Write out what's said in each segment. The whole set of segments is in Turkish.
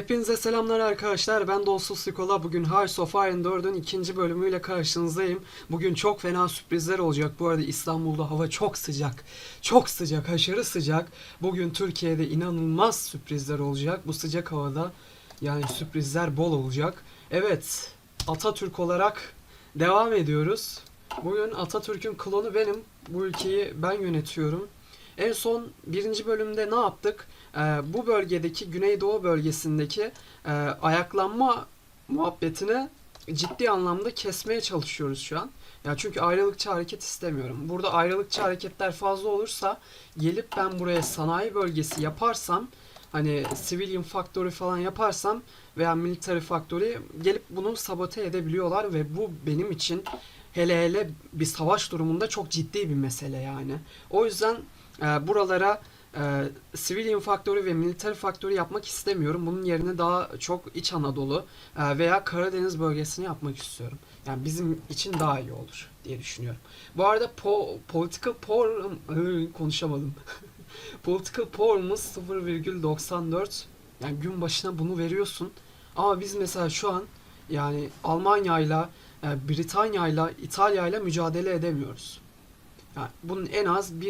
Hepinize selamlar arkadaşlar. Ben Dolsus Nikola. Bugün Hearts of Iron 4'ün ikinci bölümüyle karşınızdayım. Bugün çok fena sürprizler olacak. Bu arada İstanbul'da hava çok sıcak. Çok sıcak, aşırı sıcak. Bugün Türkiye'de inanılmaz sürprizler olacak. Bu sıcak havada yani sürprizler bol olacak. Evet, Atatürk olarak devam ediyoruz. Bugün Atatürk'ün klonu benim. Bu ülkeyi ben yönetiyorum. En son birinci bölümde ne yaptık? Ee, bu bölgedeki Güneydoğu bölgesindeki e, ayaklanma muhabbetini ciddi anlamda kesmeye çalışıyoruz şu an. Ya çünkü ayrılıkçı hareket istemiyorum. Burada ayrılıkçı hareketler fazla olursa gelip ben buraya sanayi bölgesi yaparsam hani civilian factory falan yaparsam veya military factory gelip bunu sabote edebiliyorlar ve bu benim için hele hele bir savaş durumunda çok ciddi bir mesele yani. O yüzden e, buralara e, civilian faktörü ve military faktörü yapmak istemiyorum. Bunun yerine daha çok İç Anadolu e, veya Karadeniz bölgesini yapmak istiyorum. Yani bizim için daha iyi olur diye düşünüyorum. Bu arada po political power konuşamadım. political power'ımız 0,94 yani gün başına bunu veriyorsun. Ama biz mesela şu an yani Almanya'yla, e, Britanya'yla, İtalya'yla mücadele edemiyoruz. Yani bunun en az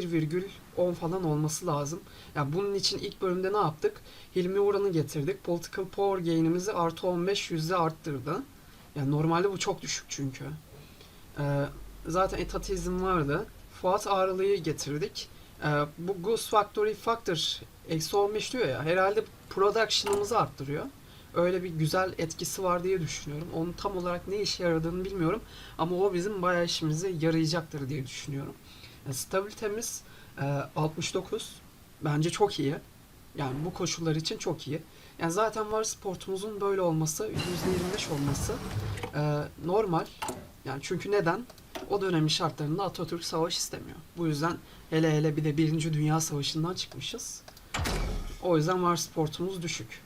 1,10 falan olması lazım. Yani bunun için ilk bölümde ne yaptık? Hilmi Uran'ı getirdik. Political power gain'imizi artı 15 yüzde arttırdı. Yani normalde bu çok düşük çünkü. Ee, zaten etatizm vardı. Fuat Ağrılı'yı getirdik. Ee, bu Goose Factory Factor eksi 15 diyor ya. Herhalde production'ımızı arttırıyor. Öyle bir güzel etkisi var diye düşünüyorum. Onun tam olarak ne işe yaradığını bilmiyorum. Ama o bizim bayağı işimize yarayacaktır diye düşünüyorum. Yani stabilitemiz e, 69. Bence çok iyi. Yani bu koşullar için çok iyi. Yani zaten var sportumuzun böyle olması, %25 olması e, normal. Yani çünkü neden? O dönemin şartlarında Atatürk savaş istemiyor. Bu yüzden hele hele bir de Birinci Dünya Savaşı'ndan çıkmışız. O yüzden var sportumuz düşük.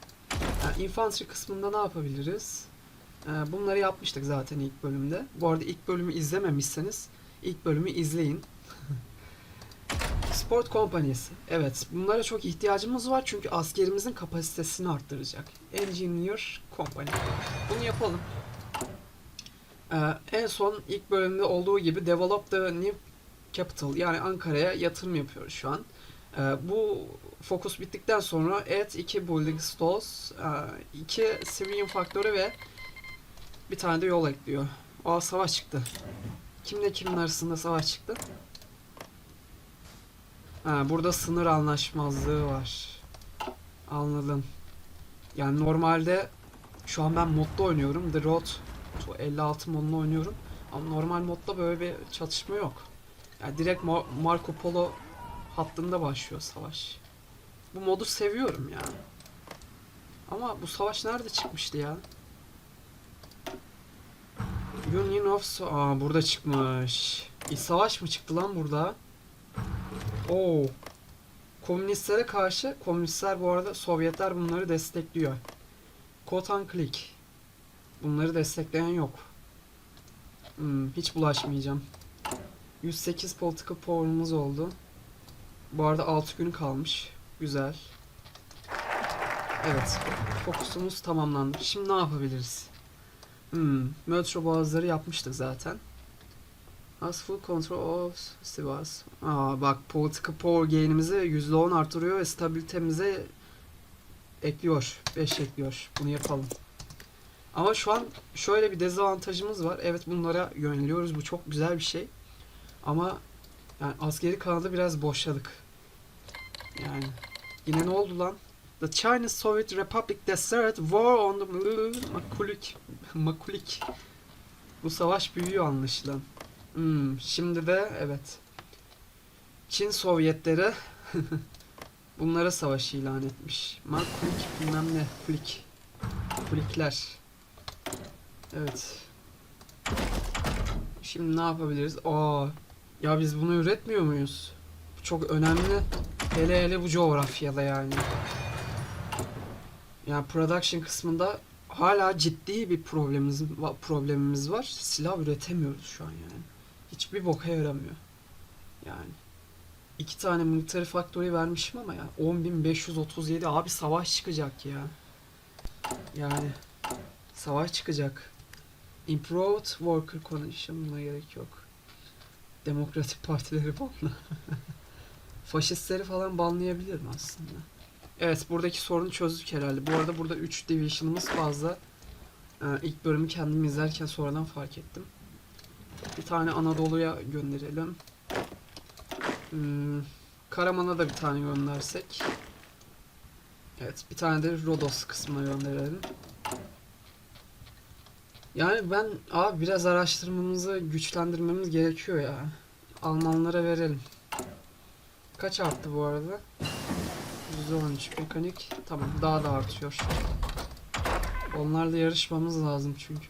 Yani infantry kısmında ne yapabiliriz? Ee, bunları yapmıştık zaten ilk bölümde. Bu arada ilk bölümü izlememişseniz ilk bölümü izleyin. Sport kompanisi. Evet, bunlara çok ihtiyacımız var çünkü askerimizin kapasitesini arttıracak. Engineer Company. Bunu yapalım. Ee, en son ilk bölümde olduğu gibi Develop the New Capital yani Ankara'ya yatırım yapıyoruz şu an. Ee, bu fokus bittikten sonra add 2 building stalls, 2 civilian faktörü ve bir tane de yol ekliyor. Aa savaş çıktı. Kimle kimin arasında savaş çıktı? Ha, burada sınır anlaşmazlığı var. Anladım. Yani normalde şu an ben modda oynuyorum. The Road to 56 modunu oynuyorum. Ama normal modda böyle bir çatışma yok. Yani direkt Mar- Marco Polo hattında başlıyor savaş. Bu modu seviyorum yani. Ama bu savaş nerede çıkmıştı ya? Union of Aa burada çıkmış. İç savaş mı çıktı lan burada? Oo. Komünistlere karşı komünistler bu arada Sovyetler bunları destekliyor. Kotan Click. Bunları destekleyen yok. Hmm, hiç bulaşmayacağım. 108 political power'ımız oldu. Bu arada 6 gün kalmış. Güzel. Evet. Fokusumuz tamamlandı. Şimdi ne yapabiliriz? Hmm, metro boğazları yapmıştık zaten. Has full control of Sivas. Aa bak political power gain'imizi %10 artırıyor ve stabilitemize ekliyor. 5 ekliyor. Bunu yapalım. Ama şu an şöyle bir dezavantajımız var. Evet bunlara yöneliyoruz. Bu çok güzel bir şey. Ama yani askeri kanadı biraz boşladık. Yani yine ne oldu lan? The Chinese Soviet Republic declared war on the Makulik. Makulik. Bu savaş büyüyor anlaşılan. Hmm, şimdi de evet. Çin Sovyetleri bunlara savaş ilan etmiş. Makulik bilmem ne. Kulik. Kulikler. Evet. Şimdi ne yapabiliriz? Aa, ya biz bunu üretmiyor muyuz? Bu çok önemli. Hele hele bu coğrafyada yani. Yani production kısmında hala ciddi bir problemimiz problemimiz var. Silah üretemiyoruz şu an yani. Hiçbir boka yaramıyor. Yani. iki tane military factory vermişim ama ya 10.537 abi savaş çıkacak ya. Yani savaş çıkacak. Improved worker condition'ına gerek yok. Demokratik partileri banla. Faşistleri falan banlayabilirim aslında. Evet buradaki sorunu çözdük herhalde. Bu arada burada 3 division'ımız fazla. Ee, ilk bölümü kendim izlerken sonradan fark ettim. Bir tane Anadolu'ya gönderelim. Hmm, Karaman'a da bir tane göndersek. Evet bir tane de Rodos kısmına gönderelim. Yani ben abi biraz araştırmamızı güçlendirmemiz gerekiyor ya. Almanlara verelim. Kaç arttı bu arada? %13 mekanik. Tamam daha da artıyor. Onlarla yarışmamız lazım çünkü.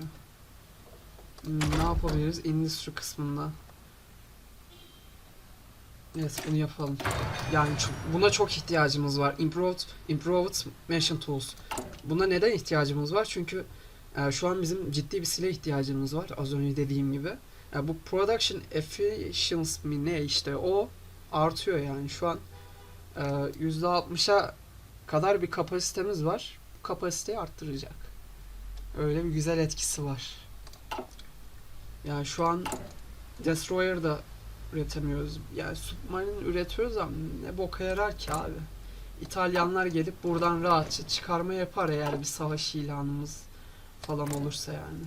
Hmm, ne yapabiliriz? Endüstri kısmında. Evet bunu yapalım. Yani buna çok ihtiyacımız var. Improved, improved Machine Tools. Buna neden ihtiyacımız var? Çünkü e, şu an bizim ciddi bir silah ihtiyacımız var. Az önce dediğim gibi. E, bu production efficiency mi ne işte o artıyor yani. Şu an e, %60'a kadar bir kapasitemiz var. Bu kapasiteyi arttıracak. Öyle bir güzel etkisi var. Yani şu an Destroyer da üretemiyoruz. Yani Submarine üretiyoruz ama ne boka yarar ki abi. İtalyanlar gelip buradan rahatça çıkarma yapar eğer bir savaş ilanımız falan olursa yani.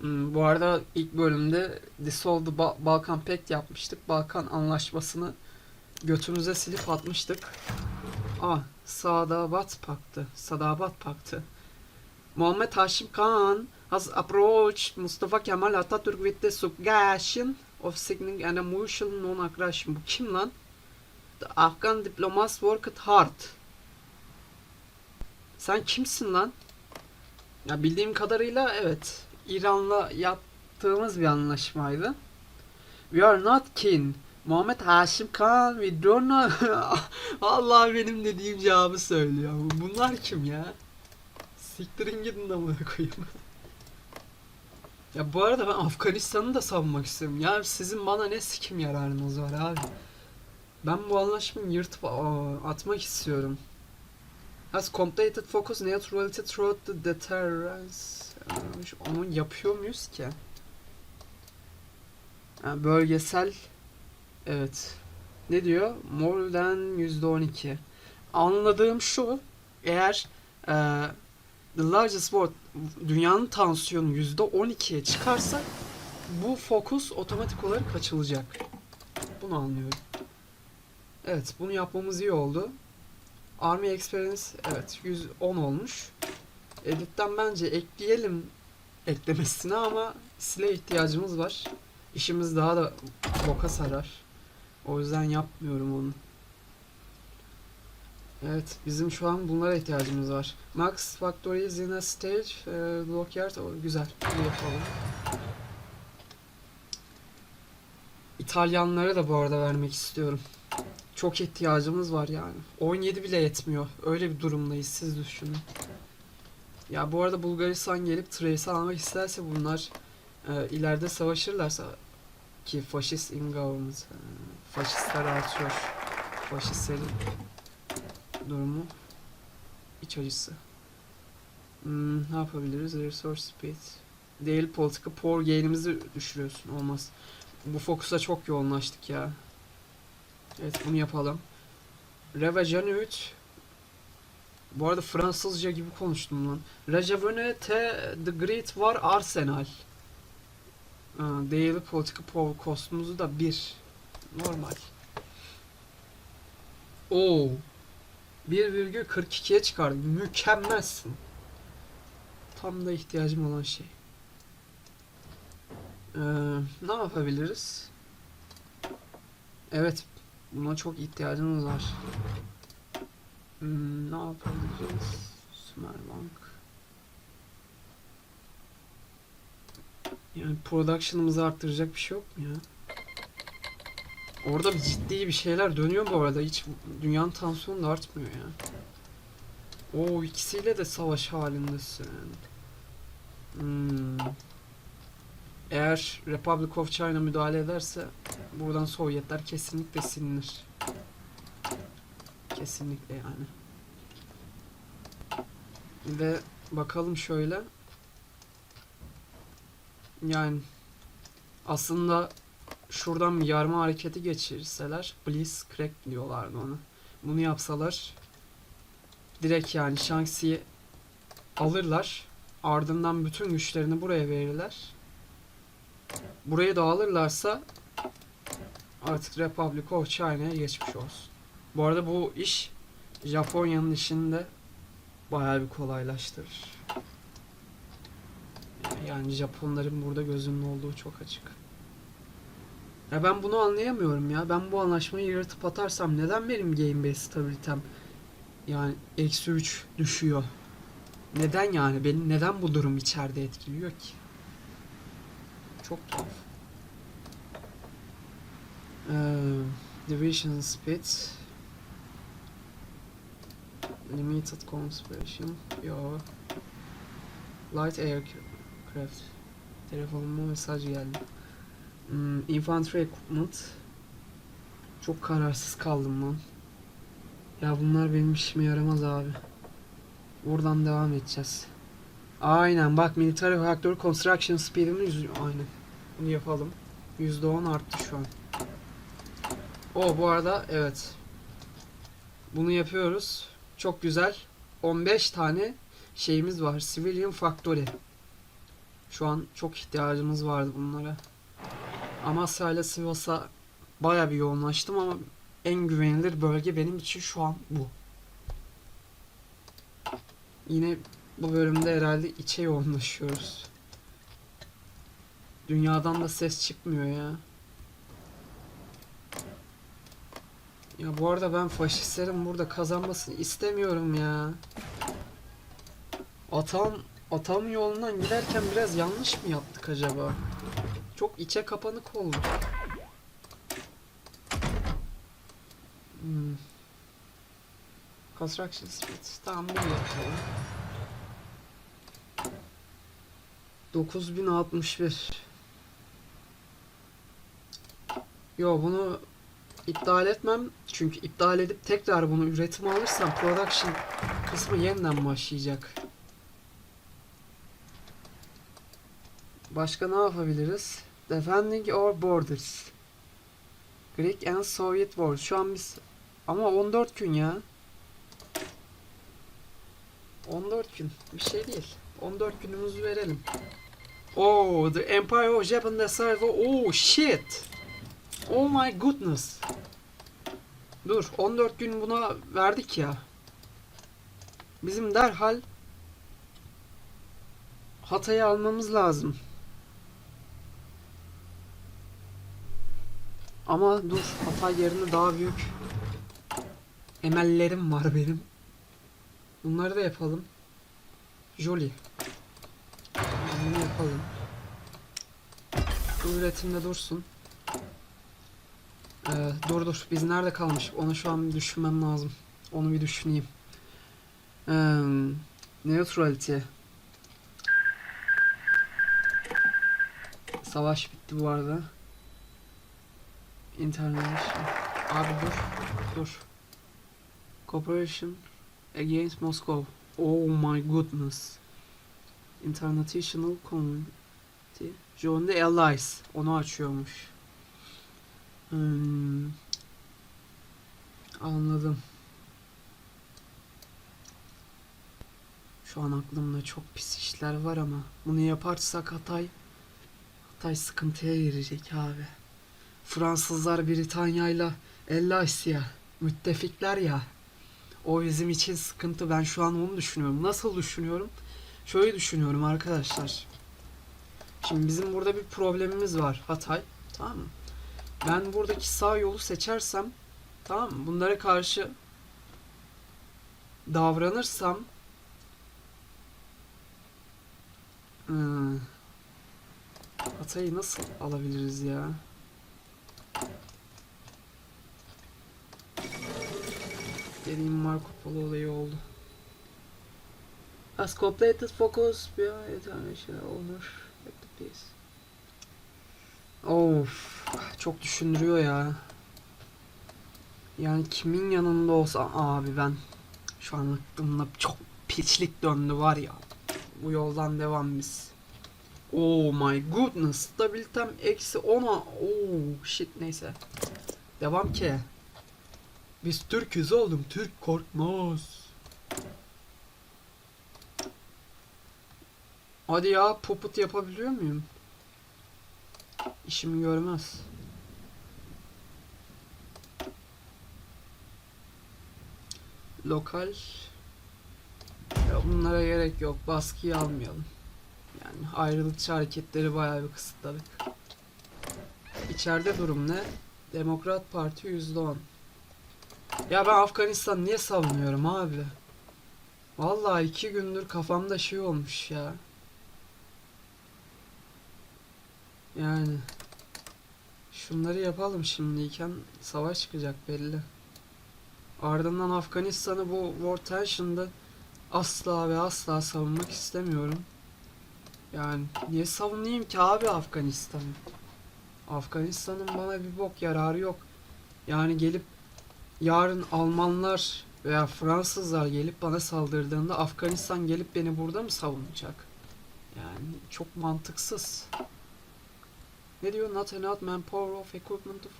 Hmm, bu arada ilk bölümde Dissolved Ba- Balkan Pact yapmıştık. Balkan anlaşmasını götümüze silip atmıştık. Ah, Sadabat Paktı. Sadabat Paktı. Muhammed Haşim Khan has approached Mustafa Kemal Atatürk with the suggestion of signing an mutual non-aggression. Bu kim lan? The Afghan diplomats worked hard. Sen kimsin lan? Ya bildiğim kadarıyla evet. İran'la yaptığımız bir anlaşmaydı. We are not keen. Muhammed Haşim Khan do not... Allah benim dediğim cevabı söylüyor. Bunlar kim ya? Siktirin gidin amına koyayım. Ya bu arada ben Afganistan'ı da savunmak istiyorum. Ya sizin bana ne sikim yararınız var abi. Ben bu anlaşmayı yırtıp atmak istiyorum. Has completed focus neutrality throughout the deterrence. Ee, Onu yapıyor muyuz ki? Ha, bölgesel evet. Ne diyor? More than %12. Anladığım şu. Eğer eee The largest world dünyanın tansiyonu %12'ye çıkarsa bu fokus otomatik olarak açılacak. Bunu anlıyorum. Evet, bunu yapmamız iyi oldu. Army Experience evet 110 olmuş. Edit'ten bence ekleyelim eklemesine ama silah ihtiyacımız var. İşimiz daha da boka sarar. O yüzden yapmıyorum onu. Evet, bizim şu an bunlara ihtiyacımız var. Max Factory is in a stage, e, Blockyard, o güzel, bunu yapalım. İtalyanlara da bu arada vermek istiyorum. Çok ihtiyacımız var yani. 17 bile yetmiyor. Öyle bir durumdayız, siz düşünün. Ya bu arada Bulgaristan gelip Trace'i almak isterse bunlar e, ileride savaşırlarsa ki faşist government, e, faşistler artıyor. Faşistlerin durumu iç acısı. Hmm, ne yapabiliriz? Resource speed. Değil politika power gain'imizi düşürüyorsun. Olmaz. Bu fokusa çok yoğunlaştık ya. Evet bunu yapalım. Revajanut Bu arada Fransızca gibi konuştum lan. Rejavenute The Great War Arsenal. Daily politika power cost'umuzu da 1. Normal. Oo. 1,42'ye çıkardım. Mükemmelsin. Tam da ihtiyacım olan şey. Ee, ne yapabiliriz? Evet, buna çok ihtiyacımız var. Hmm, ne yapabiliriz? Sümerbank. Yani production'ımızı arttıracak bir şey yok mu ya? Orada bir ciddi bir şeyler dönüyor bu arada. Hiç dünyanın tansiyonu da artmıyor ya. O ikisiyle de savaş halindesin. Hmm. Eğer Republic of China müdahale ederse buradan Sovyetler kesinlikle silinir. Kesinlikle yani. Ve bakalım şöyle. Yani aslında şuradan bir yarma hareketi geçirseler Blitzcrank diyorlardı onu. Bunu yapsalar direkt yani Shanxi'yi alırlar. Ardından bütün güçlerini buraya verirler. Burayı da alırlarsa artık Republic of China'ya geçmiş olsun. Bu arada bu iş Japonya'nın işini de bayağı bir kolaylaştırır. Yani Japonların burada gözünün olduğu çok açık. Ya ben bunu anlayamıyorum ya. Ben bu anlaşmayı yırtıp atarsam neden benim Game Base stabilitem yani eksi 3 düşüyor? Neden yani? Beni neden bu durum içeride etkiliyor ki? Çok tuhaf. Ee, division speed limited conspiration yo light aircraft telefonuma mesaj geldi hmm, infantry equipment. Çok kararsız kaldım lan. Ya bunlar benim işime yaramaz abi. Buradan devam edeceğiz. Aynen bak military factory construction speed'ini yüz aynen. Bunu yapalım. %10 arttı şu an. O bu arada evet. Bunu yapıyoruz. Çok güzel. 15 tane şeyimiz var. Civilian factory. Şu an çok ihtiyacımız vardı bunlara Amasya ile Sivas'a baya bir yoğunlaştım ama en güvenilir bölge benim için şu an bu. Yine bu bölümde herhalde içe yoğunlaşıyoruz. Dünyadan da ses çıkmıyor ya. Ya bu arada ben faşistlerin burada kazanmasını istemiyorum ya. Atam atam yolundan giderken biraz yanlış mı yaptık acaba? Çok içe kapanık olduk. Hmm. Construction speed. Tamam bunu yapalım. 9061 Yo bunu iptal etmem. Çünkü iptal edip tekrar bunu üretime alırsam production kısmı yeniden başlayacak. Başka ne yapabiliriz? Defending our borders. Greek and Soviet War. Şu an biz ama 14 gün ya. 14 gün. Bir şey değil. 14 günümüzü verelim. Oh, the Empire of Japan decided. Oh shit. Oh my goodness. Dur, 14 gün buna verdik ya. Bizim derhal Hatay'ı almamız lazım. Ama dur, Hatay yerine daha büyük emellerim var benim. Bunları da yapalım. Jolie. Bunu yapalım. Bu üretimde dursun. Ee, dur dur. Biz nerede kalmış? Onu şu an düşünmem lazım. Onu bir düşüneyim. Ee, neutrality. Savaş bitti bu arada. International. Abi dur. Dur. Cooperation against Moscow. Oh my goodness. International Community. Join Allies. Onu açıyormuş. Hmm. Anladım. Şu an aklımda çok pis işler var ama bunu yaparsak Hatay Hatay sıkıntıya girecek abi. Fransızlar Britanya'yla Ellasya müttefikler ya. O bizim için sıkıntı. Ben şu an onu düşünüyorum. Nasıl düşünüyorum? Şöyle düşünüyorum arkadaşlar. Şimdi bizim burada bir problemimiz var. Hatay. Tamam mı? Ben buradaki sağ yolu seçersem tamam mı? Bunlara karşı davranırsam hmm, Hatay'ı nasıl alabiliriz ya? Dediğim Marco Polo olayı oldu. Has completed focus owner at the piece. Of, çok düşündürüyor ya. Yani kimin yanında olsa abi ben şu an aklımda çok piçlik döndü var ya. Bu yoldan devam biz. Oh my goodness. Stabilitem eksi 10'a. Oh shit neyse. Devam ki. Biz Türk'üz oğlum. Türk korkmaz. Hadi ya poput yapabiliyor muyum? İşimi görmez. Lokal. Ya bunlara gerek yok. Baskıyı almayalım. Yani ayrılıkçı hareketleri bayağı bir kısıtladık. İçeride durum ne? Demokrat Parti %10. Ya ben Afganistan niye savunuyorum abi? Vallahi iki gündür kafamda şey olmuş ya. Yani şunları yapalım şimdiyken savaş çıkacak belli. Ardından Afganistan'ı bu War Tension'da asla ve asla savunmak istemiyorum. Yani niye savunayım ki abi Afganistan'ı? Afganistan'ın bana bir bok yararı yok. Yani gelip yarın Almanlar veya Fransızlar gelip bana saldırdığında Afganistan gelip beni burada mı savunacak? Yani çok mantıksız. Ne diyor? Not enough manpower of equipment of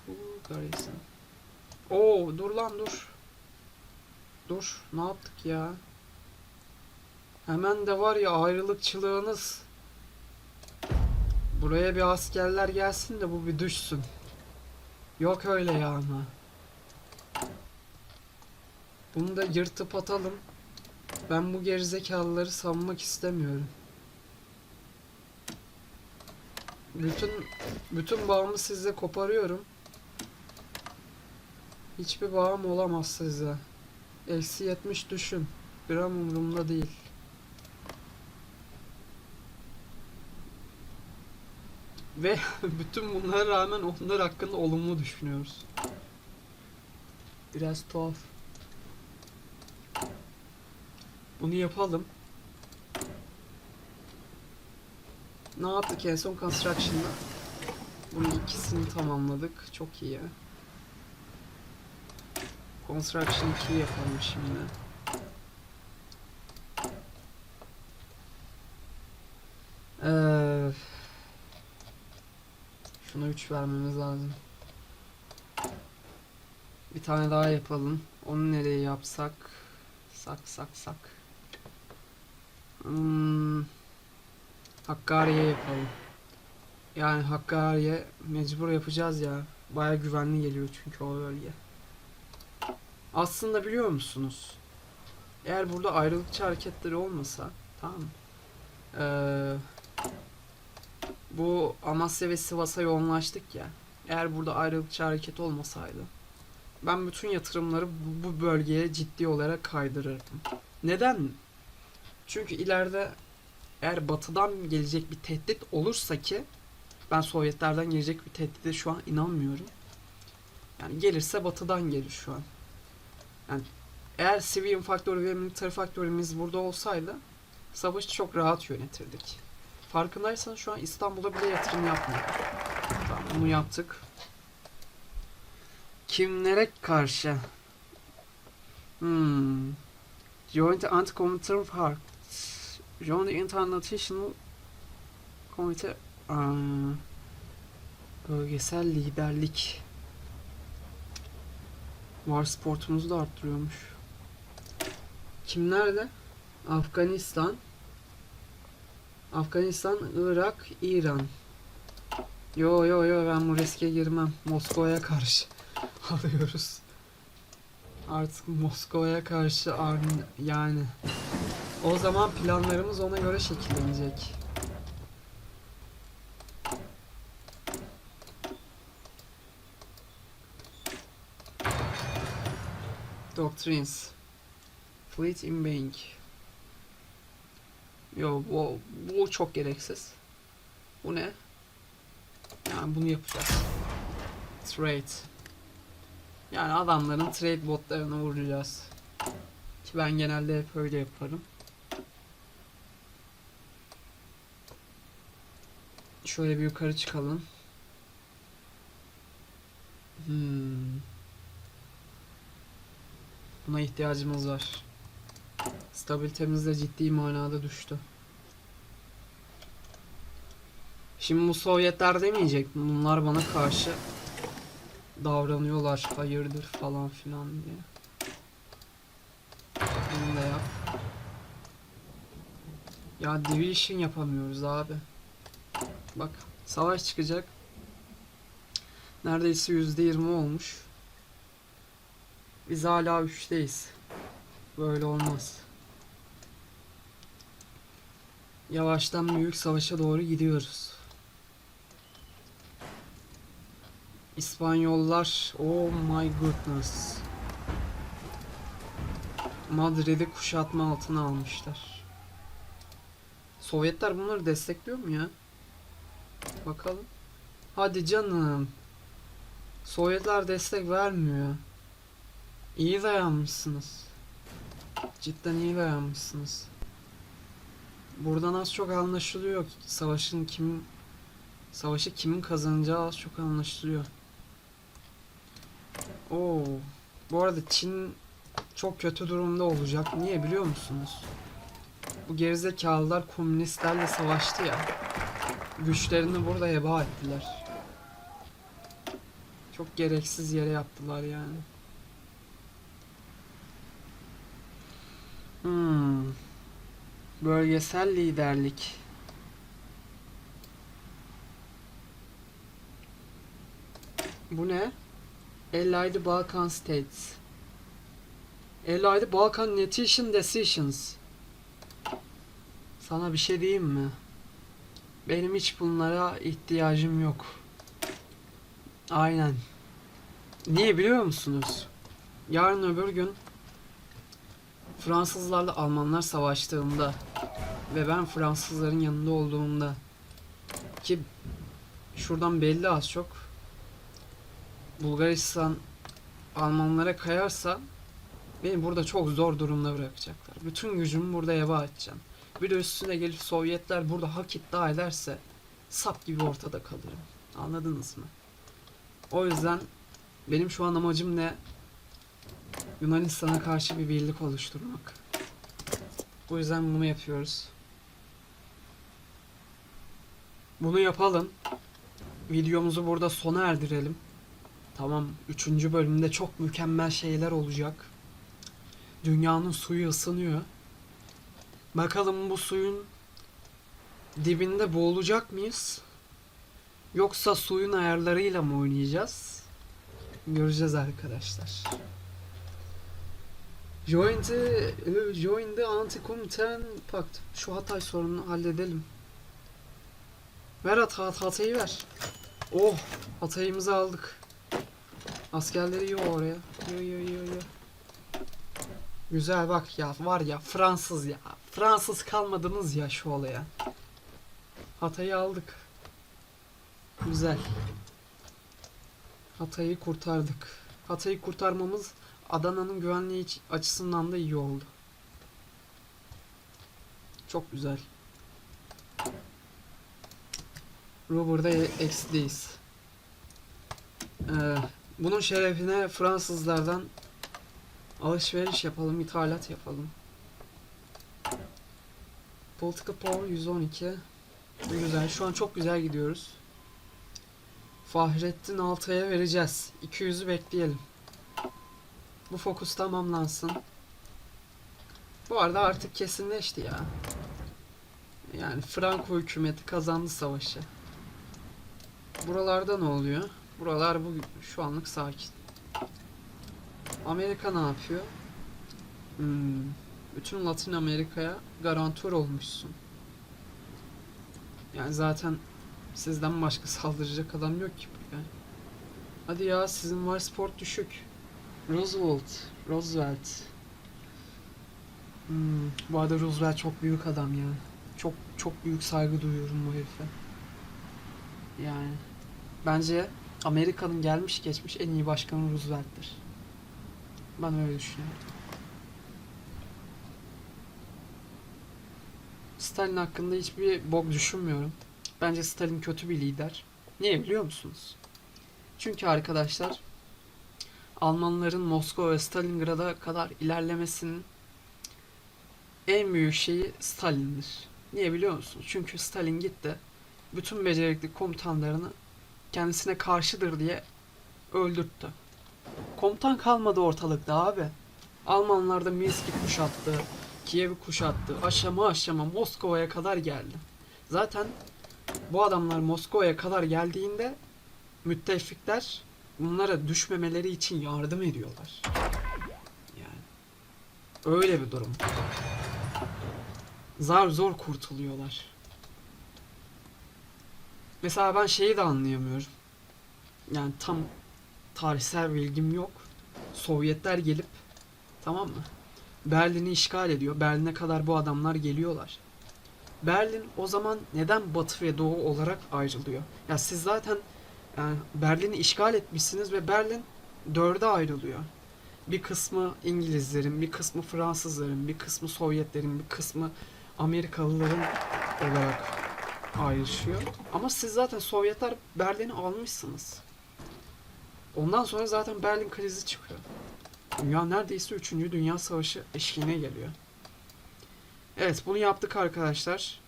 garrison. Oo dur lan dur. Dur ne yaptık ya? Hemen de var ya ayrılıkçılığınız. Buraya bir askerler gelsin de bu bir düşsün. Yok öyle ya ama. Bunu da yırtıp atalım. Ben bu gerizekalıları savunmak istemiyorum. Bütün bütün bağımı sizle koparıyorum. Hiçbir bağım olamaz size. Eksi 70 düşün. Gram umurumda değil. Ve bütün bunlara rağmen onlar hakkında olumlu düşünüyoruz. Biraz tuhaf. Bunu yapalım. Ne yaptık en son Construction'da? Bunun ikisini tamamladık. Çok iyi. Construction 2 yapalım şimdi. Ee, şuna 3 vermemiz lazım. Bir tane daha yapalım. Onu nereye yapsak? Sak sak sak. Hmm, Hakkari'ye yapalım. Yani Hakkari'ye mecbur yapacağız ya. Baya güvenli geliyor çünkü o bölge. Aslında biliyor musunuz? Eğer burada ayrılıkçı hareketleri olmasa, tamam mı? Ee, bu Amasya ve Sivas'a yoğunlaştık ya. Eğer burada ayrılıkçı hareket olmasaydı, ben bütün yatırımları bu, bu bölgeye ciddi olarak kaydırırdım. Neden? Çünkü ileride eğer batıdan gelecek bir tehdit olursa ki ben Sovyetlerden gelecek bir tehdide şu an inanmıyorum. Yani gelirse batıdan gelir şu an. Yani eğer civilian faktörü ve military faktörümüz burada olsaydı savaşı çok rahat yönetirdik. Farkındaysan şu an İstanbul'a bile yatırım yapmıyor. Tamam bunu yaptık. Kimlere karşı? Hmm. Join the Anti-Communist Park. Join the International. Aa, bölgesel liderlik. Var sportumuzu da arttırıyormuş. Kimlerle? Afganistan. Afganistan, Irak, İran. Yo yo yo ben bu riske girmem. Moskova'ya karşı alıyoruz. Artık Moskova'ya karşı ar- yani. O zaman planlarımız ona göre şekillenecek. Doctrines. Fleet in Bank. Yo bu, bu çok gereksiz. Bu ne? Yani bunu yapacağız. Trade. Yani adamların trade botlarını vuracağız. Ki ben genelde hep öyle yaparım. Şöyle bir yukarı çıkalım. Hmm. Buna ihtiyacımız var. Stabilitemiz de ciddi manada düştü. Şimdi bu Sovyetler demeyecek? Bunlar bana karşı davranıyorlar. Hayırdır falan filan diye. Bunu da yap. Ya division yapamıyoruz abi. Bak savaş çıkacak. Neredeyse %20 olmuş. Biz hala 3'teyiz. Böyle olmaz. Yavaştan büyük savaşa doğru gidiyoruz. İspanyollar, oh my goodness. Madrid'i kuşatma altına almışlar. Sovyetler bunları destekliyor mu ya? Bakalım. Hadi canım. Sovyetler destek vermiyor. İyi dayanmışsınız. Cidden iyi dayanmışsınız. Buradan az çok anlaşılıyor savaşın kim savaşı kimin kazanacağı az çok anlaşılıyor. Oo. Bu arada Çin çok kötü durumda olacak. Niye biliyor musunuz? Bu gerizekalılar komünistlerle savaştı ya. Güçlerini burada heba ettiler. Çok gereksiz yere yaptılar yani. Hmm. Bölgesel liderlik. Bu ne? Allied Balkan States. Allied Balkan Nation Decisions. Sana bir şey diyeyim mi? Benim hiç bunlara ihtiyacım yok. Aynen. Niye biliyor musunuz? Yarın öbür gün Fransızlarla Almanlar savaştığında ve ben Fransızların yanında olduğumda ki şuradan belli az çok Bulgaristan Almanlara kayarsa beni burada çok zor durumda bırakacaklar. Bütün gücümü burada heba edeceğim. Bir de üstüne gelip Sovyetler burada hak iddia ederse sap gibi ortada kalırım. Anladınız mı? O yüzden benim şu an amacım ne? Yunanistan'a karşı bir birlik oluşturmak. Bu yüzden bunu yapıyoruz. Bunu yapalım. Videomuzu burada sona erdirelim. Tamam, 3. bölümde çok mükemmel şeyler olacak. Dünyanın suyu ısınıyor. Bakalım bu suyun dibinde boğulacak mıyız? Yoksa suyun ayarlarıyla mı oynayacağız? Göreceğiz arkadaşlar. Join the, join the anti-commutan pact. Şu Hatay sorununu halledelim. Ver Hat Hat Hatay'ı ver. Oh Hatay'ımızı aldık. Askerleri yiyor oraya. Yiyor yiyor yiyor yiyor. Güzel bak ya var ya Fransız ya. Fransız kalmadınız ya şu olaya. Hatay'ı aldık. Güzel. Hatay'ı kurtardık. Hatay'ı kurtarmamız Adana'nın güvenliği açısından da iyi oldu. Çok güzel. Rover'da eksideyiz. Ee, bunun şerefine Fransızlardan alışveriş yapalım, ithalat yapalım. Political Power 112. Bu Güzel. Şu an çok güzel gidiyoruz. Fahrettin Altay'a vereceğiz. 200'ü bekleyelim. Bu fokus tamamlansın. Bu arada artık kesinleşti ya. Yani Franco hükümeti kazandı savaşı. Buralarda ne oluyor? Buralar bu şu anlık sakin. Amerika ne yapıyor? Hmm, bütün Latin Amerika'ya garantör olmuşsun. Yani zaten sizden başka saldıracak adam yok ki buraya. Hadi ya sizin var sport düşük. Roosevelt. Roosevelt. Hmm, bu arada Roosevelt çok büyük adam ya. Çok çok büyük saygı duyuyorum bu herife. Yani bence Amerika'nın gelmiş geçmiş en iyi başkanı Roosevelt'tir. Ben öyle düşünüyorum. Stalin hakkında hiçbir bok düşünmüyorum. Bence Stalin kötü bir lider. Niye biliyor musunuz? Çünkü arkadaşlar Almanların Moskova ve Stalingrad'a kadar ilerlemesinin en büyük şeyi Stalin'dir. Niye biliyor musun? Çünkü Stalin gitti. Bütün becerikli komutanlarını kendisine karşıdır diye öldürttü. Komutan kalmadı ortalıkta abi. Almanlar da Minsk'i kuşattı. Kiev'i kuşattı. Aşama aşama Moskova'ya kadar geldi. Zaten bu adamlar Moskova'ya kadar geldiğinde müttefikler bunlara düşmemeleri için yardım ediyorlar. Yani öyle bir durum. Zar zor kurtuluyorlar. Mesela ben şeyi de anlayamıyorum. Yani tam tarihsel bilgim yok. Sovyetler gelip tamam mı? Berlin'i işgal ediyor. Berlin'e kadar bu adamlar geliyorlar. Berlin o zaman neden Batı ve Doğu olarak ayrılıyor? Ya siz zaten yani Berlin'i işgal etmişsiniz ve Berlin dörde ayrılıyor. Bir kısmı İngilizlerin, bir kısmı Fransızların, bir kısmı Sovyetlerin, bir kısmı Amerikalıların olarak ayrışıyor. Ama siz zaten Sovyetler Berlin'i almışsınız. Ondan sonra zaten Berlin krizi çıkıyor. Dünya neredeyse 3. Dünya Savaşı eşiğine geliyor. Evet bunu yaptık arkadaşlar.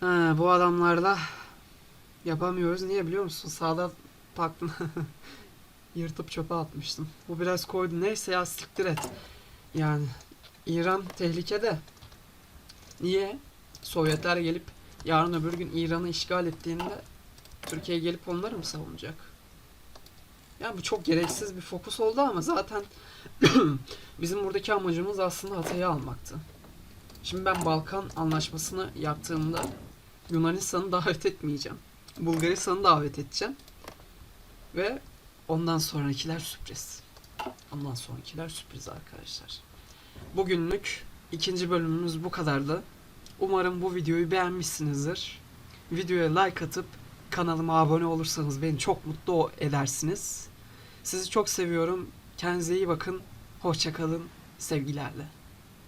Ha, bu adamlarla yapamıyoruz. Niye biliyor musun? Sağda baktım. Yırtıp çöpe atmıştım. Bu biraz koydu. Neyse ya siktir et. Yani İran tehlikede. Niye? Sovyetler gelip yarın öbür gün İran'ı işgal ettiğinde Türkiye gelip onları mı savunacak? Yani bu çok gereksiz bir fokus oldu ama zaten bizim buradaki amacımız aslında Hatay'ı almaktı. Şimdi ben Balkan anlaşmasını yaptığımda Yunanistan'ı davet etmeyeceğim. Bulgaristan'ı davet edeceğim. Ve ondan sonrakiler sürpriz. Ondan sonrakiler sürpriz arkadaşlar. Bugünlük ikinci bölümümüz bu kadardı. Umarım bu videoyu beğenmişsinizdir. Videoya like atıp kanalıma abone olursanız beni çok mutlu edersiniz. Sizi çok seviyorum. Kendinize iyi bakın. Hoşçakalın. Sevgilerle.